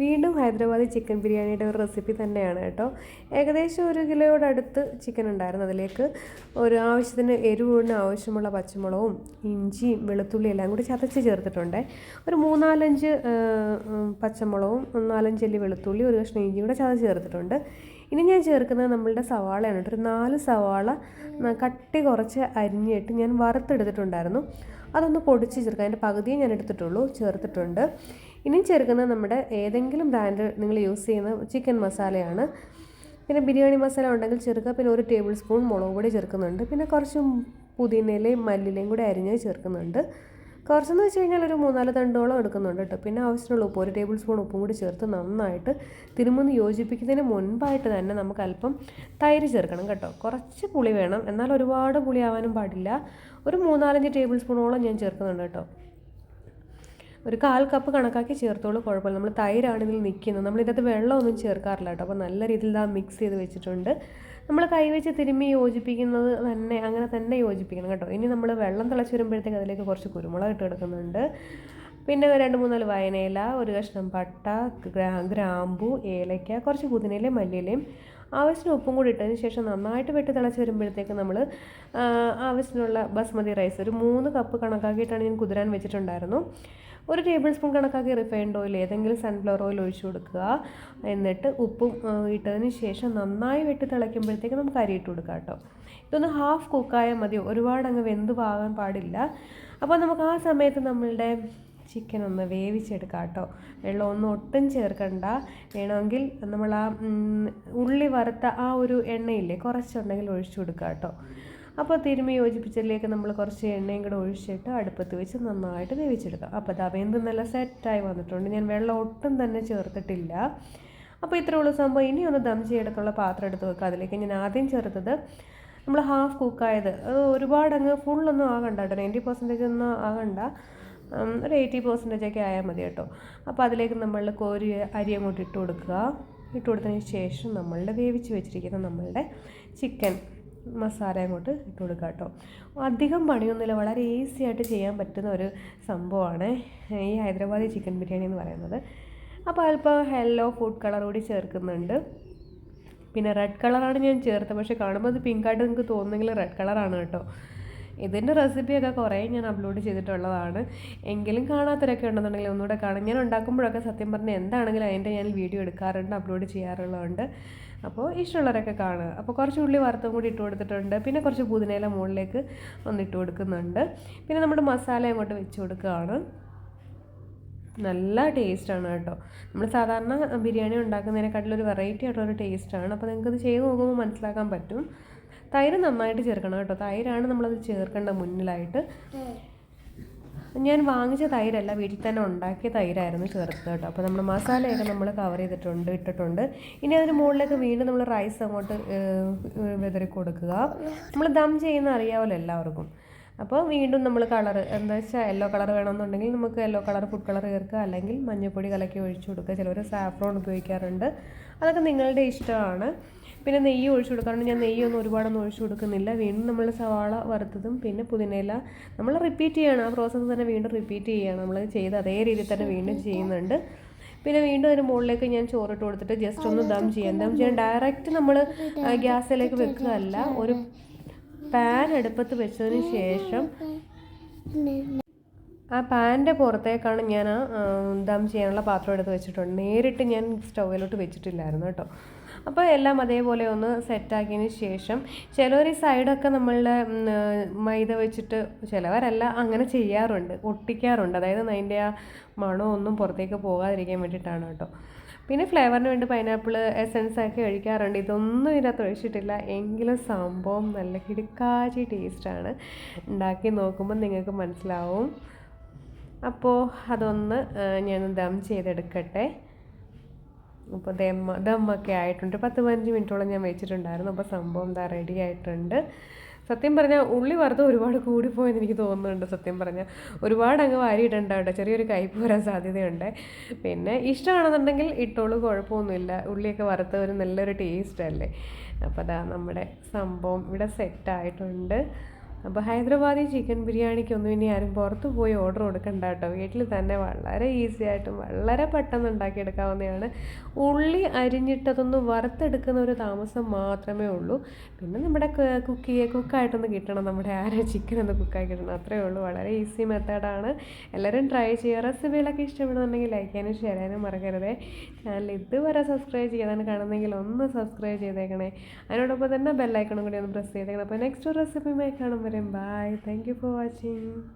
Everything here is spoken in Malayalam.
വീണ്ടും ഹൈദരാബാദി ചിക്കൻ ബിരിയാണിയുടെ ഒരു റെസിപ്പി തന്നെയാണ് കേട്ടോ. ഏകദേശം ഒരു കിലോയോടടുത്ത് ചിക്കൻ ഉണ്ടായിരുന്നു. അതിലേക്ക് ഒരു ആവശ്യത്തിന് എരിവിന് ആവശ്യമുള്ള പച്ചമുളകും ഇഞ്ചിയും വെളുത്തുള്ളിയും എല്ലാം കൂടി ചതച്ച് ചേർത്തിട്ടുണ്ട്. ഒരു മൂന്നാലഞ്ച് പച്ചമുളകും നാലഞ്ച് പച്ചമുളകും നാലഞ്ചല്ലി വെളുത്തുള്ളി ഒരു കഷ്ണം ഇഞ്ചിയും കൂടെ ചതച്ച് ചേർത്തിട്ടുണ്ട്. ഇനി ഞാൻ ചേർക്കുന്നത് നമ്മളുടെ സവാളയാണ് കേട്ടോ. ഒരു നാല് സവാള കട്ടി കുറച്ച് അരിഞ്ഞിട്ട് ഞാൻ വറുത്തെടുത്തിട്ടുണ്ടായിരുന്നു. അതൊന്ന് പൊടിച്ച് ചേർക്കാം അതിന്റെ പകുതിയെ ഞാൻ എടുത്തിട്ടുള്ളൂ ചേർത്തിട്ടുണ്ട്. ഇനിയും ചേർക്കുന്നത് നമ്മുടെ ഏതെങ്കിലും ബ്രാൻഡ് നിങ്ങൾ യൂസ് ചെയ്യുന്ന ചിക്കൻ മസാലയാണ് പിന്നെ ബിരിയാണി മസാല ഉണ്ടെങ്കിൽ ചേർക്കുക. പിന്നെ ഒരു ടേബിൾ സ്പൂൺ മുളക് പൊടി ചേർക്കുന്നുണ്ട്. പിന്നെ കുറച്ച് പുതിനയിലയും മല്ലിയിലയും കൂടി അരിഞ്ഞ് ചേർക്കുന്നുണ്ട്. കുറച്ചെന്ന് വെച്ച് കഴിഞ്ഞാൽ ഒരു മൂന്നാൽ തണ്ടോളം എടുക്കുന്നുണ്ട് കേട്ടോ. പിന്നെ ആവശ്യമുള്ള ഉപ്പ് ഒരു ടേബിൾ സ്പൂൺ ഉപ്പും കൂടി ചേർത്ത് നന്നായിട്ട് തിരുമുന്ന് യോജിപ്പിക്കുന്നതിന് മുൻപായിട്ട് തന്നെ നമുക്ക് അല്പം തൈര് ചേർക്കണം കേട്ടോ. കുറച്ച് പുളി വേണം. എന്നാൽ ഒരുപാട് പുളി ആവാനും പാടില്ല. ഒരു മൂന്നാലഞ്ച് ടേബിൾ സ്പൂണോളം ഞാൻ ചേർക്കുന്നുണ്ട് കേട്ടോ. ഒരു കാൽ കപ്പ് കണക്കാക്കി ചേർത്തോളൂ കുഴപ്പമില്ല. നമ്മൾ തൈരാണ് ഇതിൽ നിൽക്കുന്നത്. നമ്മൾ ഇതിനകത്ത് വെള്ളമൊന്നും ചേർക്കാറില്ല കേട്ടോ. അപ്പോൾ നല്ല രീതിയിൽ ഇതാ മിക്സ് ചെയ്ത് വെച്ചിട്ടുണ്ട്. നമ്മൾ കൈ വെച്ച് തിരുമ്മി യോജിപ്പിക്കുന്നത് തന്നെ അങ്ങനെ തന്നെ യോജിപ്പിക്കണം കേട്ടോ. ഇനി നമ്മൾ വെള്ളം തിളച്ച് വരുമ്പോഴത്തേക്ക് അതിലേക്ക് കുറച്ച് കുരുമുളക് ഇട്ട് എടുക്കുന്നുണ്ട് പിന്നെ രണ്ട് മൂന്നാൽ വയനയില ഒരു കഷ്ണം പട്ട ഗ്രാ ഗ്രാമ്പു ഏലയ്ക്ക കുറച്ച് പുതിനയിലയും മല്ലിയിലയും ആവശ്യത്തിന് ഉപ്പും കൂടി ഇട്ടതിന് ശേഷം നന്നായിട്ട് വെട്ടി തിളച്ച് വരുമ്പോഴത്തേക്ക് നമ്മൾ ആവശ്യത്തിനുള്ള ബസ്മതി റൈസ് ഒരു മൂന്ന് കപ്പ് കണക്കാക്കിയിട്ടാണ് ഞാൻ കുതിരാൻ വെച്ചിട്ടുണ്ടായിരുന്നു. ഒരു ടേബിൾ സ്പൂൺ കണക്കാക്കി റിഫൈൻഡ് ഓയിൽ ഏതെങ്കിലും സൺഫ്ലവർ ഓയിൽ ഒഴിച്ചു കൊടുക്കുക. എന്നിട്ട് ഉപ്പും ഇട്ടതിന് ശേഷം നന്നായി വെട്ടി തിളയ്ക്കുമ്പോഴത്തേക്ക് നമുക്ക് അരി ഇട്ട് കൊടുക്കാം കേട്ടോ. ഇതൊന്ന് ഹാഫ് കുക്കായാൽ മതി. ഒരുപാട് അങ്ങ് വെന്ത് പാകാൻ പാടില്ല. അപ്പോൾ നമുക്ക് ആ സമയത്ത് നമ്മളുടെ ചിക്കൻ ഒന്ന് വേവിച്ചെടുക്കാം കേട്ടോ. വെള്ളം ഒന്നും ഒട്ടും ചേർക്കണ്ട. വേണമെങ്കിൽ നമ്മൾ ആ ഉള്ളി വറുത്ത ആ ഒരു എണ്ണയില്ലേ കുറച്ചുണ്ടെങ്കിൽ ഒഴിച്ചു കൊടുക്കുക കേട്ടോ. അപ്പോൾ തിരുമ്മി യോജിപ്പിച്ചതിലേക്ക് നമ്മൾ കുറച്ച് എണ്ണയും കൂടെ ഒഴിച്ചിട്ട് അടുപ്പത്ത് വെച്ച് നന്നായിട്ട് വേവിച്ചെടുക്കാം. അപ്പോൾ അത് വെന്ത് നല്ല സെറ്റായി വന്നിട്ടുണ്ട്. ഞാൻ വെള്ളം ഒട്ടും തന്നെ ചേർത്തിട്ടില്ല. അപ്പോൾ ഇത്രേ ഉള്ളൂ സംഭവം. ഇനി ഒന്ന് ദം ചെയ്തെടുത്തുള്ള പാത്രം എടുത്ത് വെക്കുക അതിലേക്ക്. ഞാൻ ആദ്യം ചേർത്തത് നമ്മൾ ഹാഫ് കുക്കായത് അത് ഒരുപാട് അങ്ങ് ഫുള്ളൊന്നും ആകണ്ട കേട്ടോ. നയന്റി പെർസെന്റേജ് ഒന്നും ആകണ്ട. ഒരു എയ്റ്റി പെർസെന്റേജ് ഒക്കെ ആയാൽ മതി കേട്ടോ. അപ്പോൾ അതിലേക്ക് നമ്മൾ കോരി അരി അങ്ങോട്ട് ഇട്ട് കൊടുക്കുക. ഇട്ട് കൊടുത്തതിന് ശേഷം നമ്മളുടെ വേവിച്ച് വെച്ചിരിക്കുന്ന നമ്മളുടെ ചിക്കൻ മസാല അങ്ങോട്ട് ഇട്ട് കൊടുക്കുക കേട്ടോ. അധികം പണിയൊന്നുമില്ല. വളരെ ഈസി ആയിട്ട് ചെയ്യാൻ പറ്റുന്ന ഒരു സംഭവമാണ് ഈ ഹൈദരാബാദി ചിക്കൻ ബിരിയാണി എന്ന് പറയുന്നത്. അപ്പോൾ അല്പം ഹെല്ലോ ഫുഡ് കളർ കൂടി ചേർക്കുന്നുണ്ട്. പിന്നെ റെഡ് കളറാണ് ഞാൻ ചേർത്തത്. പക്ഷേ കാണുമ്പോൾ അത് പിങ്കായിട്ട് നിങ്ങൾക്ക് തോന്നുന്നെങ്കിൽ റെഡ് കളറാണ് കേട്ടോ. ഇതിന്റെ റെസിപ്പിയൊക്കെ കുറേ ഞാൻ അപ്ലോഡ് ചെയ്തിട്ടുള്ളതാണ്. എങ്കിലും കാണാത്തവരൊക്കെ ഉണ്ടെന്നുണ്ടെങ്കിൽ ഒന്നുകൂടെ കാണാം. ഞാൻ ഉണ്ടാക്കുമ്പോഴൊക്കെ സത്യം പറഞ്ഞാൽ എന്താണെങ്കിലും അതിന്റെ ഞാൻ വീഡിയോ എടുക്കാറുണ്ട് അപ്ലോഡ് ചെയ്യാറുള്ളതുകൊണ്ട് അപ്പോൾ ഇഷ്ടമുള്ളവരൊക്കെ കാണുക. അപ്പോൾ കുറച്ച് ഉള്ളി വറുത്തും കൂടി ഇട്ട് കൊടുത്തിട്ടുണ്ട്. പിന്നെ കുറച്ച് പുതിനയില മുകളിലേക്ക് ഒന്ന് ഇട്ട് കൊടുക്കുന്നുണ്ട്. പിന്നെ നമ്മുടെ മസാല അങ്ങോട്ട് വെച്ച് കൊടുക്കുകയാണ്. നല്ല ടേസ്റ്റാണ് കേട്ടോ. നമ്മൾ സാധാരണ ബിരിയാണി ഉണ്ടാക്കുന്നതിനെക്കാട്ടിലൊരു വെറൈറ്റി ആയിട്ടുള്ളൊരു ടേസ്റ്റാണ്. അപ്പോൾ നിങ്ങൾക്കത് ചെയ്ത് നോക്കുമ്പോൾ മനസ്സിലാക്കാൻ പറ്റും. തൈര് നന്നായിട്ട് ചേർക്കണം കേട്ടോ. തൈരാണ് നമ്മളത് ചേർക്കേണ്ട മുന്നിലായിട്ട്. ഞാൻ വാങ്ങിച്ച തൈരല്ല വീട്ടിൽ തന്നെ ഉണ്ടാക്കിയ തൈരായിരുന്നു ചേർത്തത് കേട്ടോ. അപ്പോൾ നമ്മൾ മസാലയൊക്കെ നമ്മൾ കവർ ചെയ്തിട്ടുണ്ട് ഇട്ടിട്ടുണ്ട്. ഇനി അതിന് മുകളിലേക്ക് വീണ്ടും നമ്മൾ റൈസ് അങ്ങോട്ട് വിതറി കൊടുക്കുക. നമ്മൾ ദം ചെയ്യുന്ന അറിയാമല്ലോ എല്ലാവർക്കും. അപ്പോൾ വീണ്ടും നമ്മൾ കളർ എന്താ വെച്ചാൽ യെല്ലോ കളർ വേണമെന്നുണ്ടെങ്കിൽ നമുക്ക് യെല്ലോ കളർ ഫുഡ് കളർ ചേർക്കുക. അല്ലെങ്കിൽ മഞ്ഞൾപ്പൊടി കലക്കി ഒഴിച്ചു കൊടുക്കുക. ചിലവർ സാഫ്രോൺ ഉപയോഗിക്കാറുണ്ട്. അതൊക്കെ നിങ്ങളുടെ ഇഷ്ടമാണ്. പിന്നെ നെയ്യ് ഒഴിച്ചു കൊടുക്കാറുണ്ട് ഞാൻ നെയ്യൊന്നും ഒരുപാടൊന്നും ഒഴിച്ചു കൊടുക്കുന്നില്ല. വീണ്ടും നമ്മൾ സവാള വറുത്തതും പിന്നെ പുതിനയില നമ്മൾ റിപ്പീറ്റ് ചെയ്യണം. ആ പ്രോസസ്സ് തന്നെ വീണ്ടും റിപ്പീറ്റ് ചെയ്യണം. നമ്മൾ ചെയ്ത് അതേ രീതിയിൽ തന്നെ വീണ്ടും ചെയ്യുന്നുണ്ട്. പിന്നെ വീണ്ടും അതിന് മുകളിലേക്ക് ഞാൻ ചോറിട്ട് കൊടുത്തിട്ട് ജസ്റ്റ് ഒന്ന് ദം ചെയ്യാം. ദം ചെയ്യാൻ ഡയറക്റ്റ് നമ്മൾ ഗ്യാസിലേക്ക് വെക്കുകയല്ല. ഒരു പാൻ അടുപ്പത്ത് വെച്ചതിന് ശേഷം ആ പാന്റെ പുറത്തേക്കാണ് ഞാൻ ദം ചെയ്യാനുള്ള പാത്രം എടുത്ത് വെച്ചിട്ടുണ്ട്. നേരിട്ട് ഞാൻ സ്റ്റൗവിലോട്ട് വെച്ചിട്ടില്ലായിരുന്നു കേട്ടോ. അപ്പോൾ എല്ലാം അതേപോലെ ഒന്ന് സെറ്റാക്കിയതിന് ശേഷം ചിലവർ ഈ സൈഡൊക്കെ നമ്മളുടെ മൈദ വെച്ചിട്ട് ചിലവരല്ല അങ്ങനെ ചെയ്യാറുണ്ട് ഒട്ടിക്കാറുണ്ട്. അതായത് അതിന്റെ ആ ഒന്നും പുറത്തേക്ക് പോകാതിരിക്കാൻ വേണ്ടിയിട്ടാണ് കേട്ടോ. പിന്നെ ഫ്ലേവറിന് വേണ്ടി പൈനാപ്പിൾ എസൻസ് ആക്കി ഒഴിക്കാറുണ്ട്. ഇതൊന്നും ഇതിനകത്ത് ഒഴിച്ചിട്ടില്ല. എങ്കിലും സംഭവം നല്ല കിടുക്കാച്ചി ടേസ്റ്റാണ്. ഉണ്ടാക്കി നോക്കുമ്പോൾ നിങ്ങൾക്ക് മനസ്സിലാവും. അപ്പോൾ അതൊന്ന് ഞാൻ ദം ചെയ്തെടുക്കട്ടെ. അപ്പോൾ ദമ്മ ദമ്മൊക്കെ ആയിട്ടുണ്ട്. പത്ത് പതിനഞ്ച് മിനിറ്റോളം ഞാൻ വെച്ചിട്ടുണ്ടായിരുന്നു. അപ്പോൾ സംഭവം എന്താ റെഡി ആയിട്ടുണ്ട്. സത്യം പറഞ്ഞാൽ ഉള്ളി വറുത്ത് ഒരുപാട് കൂടിപ്പോയെന്ന് എനിക്ക് തോന്നുന്നുണ്ട് സത്യം പറഞ്ഞാൽ ഒരുപാട് അങ്ങ് വാരിയിട്ടുണ്ട് കേട്ടോ. ചെറിയൊരു കയ്പ് വരാൻ സാധ്യതയുണ്ട്. പിന്നെ ഇഷ്ടമാണെന്നുണ്ടെങ്കിൽ ഇട്ടോളൂ കുഴപ്പമൊന്നുമില്ല. ഉള്ളിയൊക്കെ വറുത്ത ഒരു നല്ലൊരു ടേസ്റ്റ് അല്ലേ? അപ്പോൾ അതാ നമ്മുടെ സംഭവം ഇവിടെ സെറ്റായിട്ടുണ്ട് അപ്പോൾ ഹൈദരാബാദി ചിക്കൻ ബിരിയാണിക്കൊന്നും ഇനി ആരും പുറത്ത് പോയി ഓർഡർ കൊടുക്കണ്ട കേട്ടോ. വീട്ടിൽ തന്നെ വളരെ ഈസി ആയിട്ടും വളരെ പെട്ടെന്ന് ഉണ്ടാക്കിയെടുക്കാവുന്നതാണ്. ഉള്ളി അരിഞ്ഞിട്ടതൊന്ന് വറുത്തെടുക്കുന്ന ഒരു താമസം മാത്രമേ ഉള്ളൂ. പിന്നെ നമ്മുടെ കുക്ക് കുക്കായിട്ടൊന്ന് കിട്ടണം. നമ്മുടെ ആരെ ചിക്കൻ ഒന്ന് കുക്കായി കിട്ടണം. അത്രയേ ഉള്ളൂ. വളരെ ഈസി മെത്തേഡാണ് എല്ലാവരും ട്രൈ ചെയ്യുക. റെസിപ്പികളൊക്കെ ഇഷ്ടപ്പെടുന്നുണ്ടെങ്കിൽ ലൈക്ക് ചെയ്യാനും ഷെയർ ചെയ്യാനും മറക്കരുത്. ചാനൽ ഇതുവരെ സബ്സ്ക്രൈബ് ചെയ്യാതാണ് കാണുന്നെങ്കിൽ ഒന്ന് സബ്സ്ക്രൈബ് ചെയ്തേക്കണേ. അതിനോടൊപ്പം തന്നെ ബെല്ലൈക്കണും കൂടി ഒന്ന് പ്രസ് ചെയ്തേക്കണം. അപ്പോൾ നെക്സ്റ്റ് റെസിപ്പിയുമായി everyone and bye. Thank you for watching.